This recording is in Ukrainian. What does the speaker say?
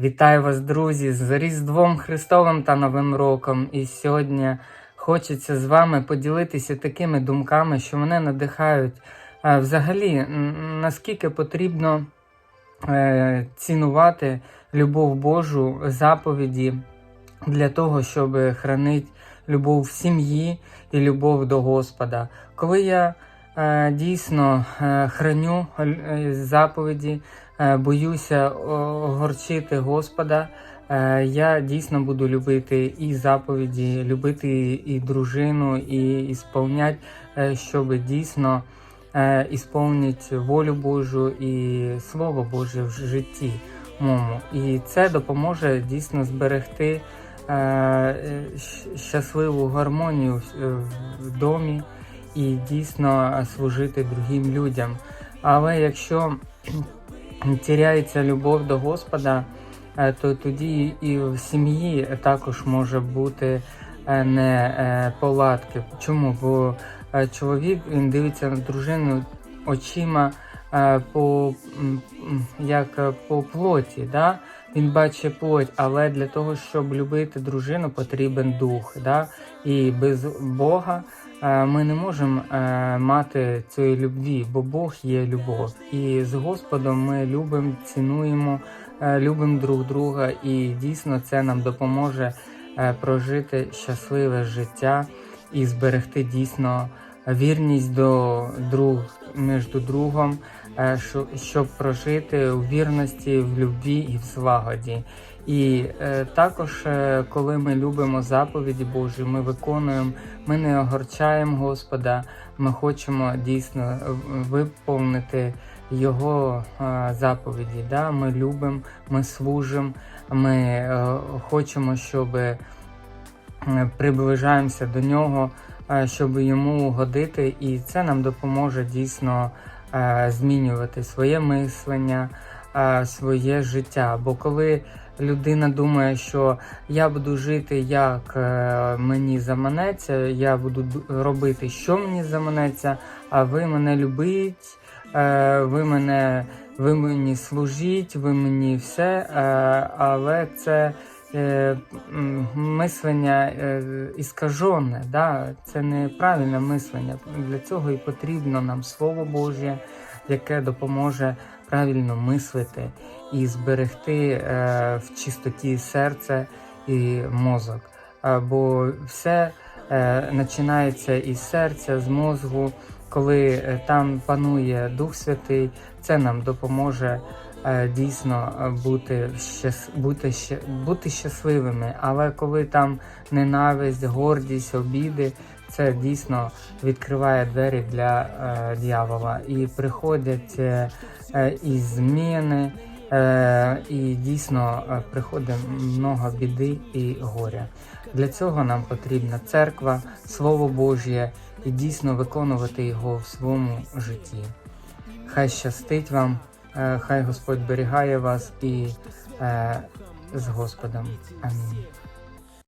Вітаю вас, друзі, з Різдвом Христовим та Новим Роком. І сьогодні хочеться з вами поділитися такими думками, що мене надихають взагалі, наскільки потрібно е, цінувати любов Божу, заповіді для того, щоб хранити любов в сім'ї і любов до Господа. Коли я дійсно е, храню е, заповіді, е, боюся огорчити Господа, е, я дійсно буду любити і заповіді, любити і дружину, і ісполнять, е, щоб дійсно е, ісполнити волю Божу і Слово Боже в житті моєму. І це допоможе дійсно зберегти е, е, щасливу гармонію в домі і дійсно служити другим людям. Але якщо тіряється любов до Господа, е, то тоді і в сім'ї також може бути е, не е, поладки. Чому? Бо чоловік він дивиться на дружину очима по, як по плоті. Да? Він бачить плоть, але для того, щоб любити дружину, потрібен дух. Да? І без Бога ми не можемо е, мати цієї любві, бо Бог є любов. І з Господом ми любимо, цінуємо, е, любимо друг друга, і дійсно це нам допоможе е, прожити щасливе життя і зберегти дійсно вірність до друг між другом, е, щоб прожити у вірності, в любві і в злагоді. І е, також, е, коли ми любимо заповіді Божі, ми виконуємо, ми не огорчаємо Господа, ми хочемо дійсно виповнити Його е, заповіді. Да? Ми любимо, ми служимо, ми е, хочемо, щоб е, приближаємося до нього, е, щоб йому угодити, і це нам допоможе дійсно е, змінювати своє мислення, своє життя. Бо коли людина думає, що я буду жити як е, мені заманеться, я буду робити, що мені заманеться, а ви мене любіть, е, ви мене. Ви мені служіть, ви мені все, е, але це мислення іскажене, да? це неправильне мислення. Для цього і потрібно нам Слово Боже, яке допоможе правильно мислити і зберегти е, в чистоті серце і мозок. Бо все е, починається із серця, з мозгу. Коли е, там панує Дух Святий, це нам допоможе дійсно е, бути, щас, бути, бути щасливими. Але коли там ненависть, гордість, обіди, це дійсно відкриває двері для е, дьявола. І приходять е, е, і зміни, е, і дійсно е, приходить много біди і горя. Для цього нам потрібна церква, Слово Божє і дійсно виконувати його в своєму житті. Хай щастить вам, е, хай Господь берігає вас і е, з Господом. Амінь.